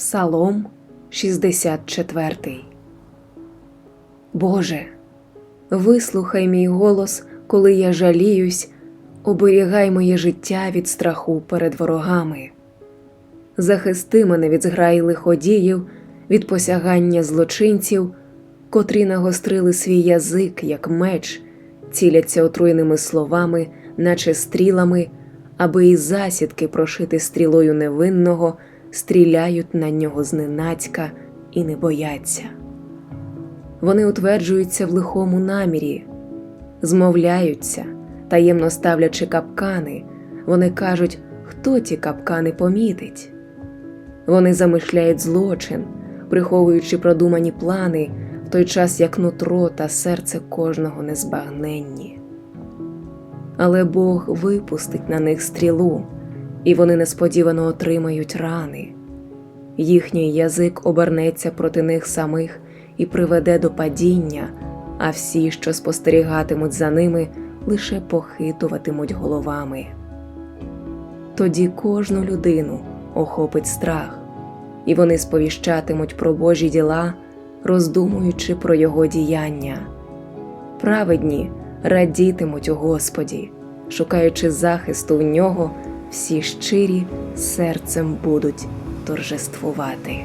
Псалом 64 Боже, вислухай мій голос, коли я жаліюсь, оберігай моє життя від страху перед ворогами. Захисти мене від зграї лиходіїв, від посягання злочинців, котрі нагострили свій язик, як меч, ціляться отруйними словами, наче стрілами, аби із засідки прошити стрілою невинного, стріляють на нього зненацька і не бояться. Вони утверджуються в лихому намірі, змовляються, таємно ставлячи капкани, вони кажуть, хто ті капкани помітить. Вони замишляють злочин, приховуючи продумані плани, в той час як нутро та серце кожного незбагненні. Але Бог випустить на них стрілу, і вони несподівано отримають рани. Їхній язик обернеться проти них самих і приведе до падіння, а всі, що спостерігатимуть за ними, лише похитуватимуть головами. Тоді кожну людину охопить страх, і вони сповіщатимуть про Божі діла, роздумуючи про Його діяння. Праведні радітимуть у Господі, шукаючи захисту в нього, всі щирі серцем будуть торжествувати.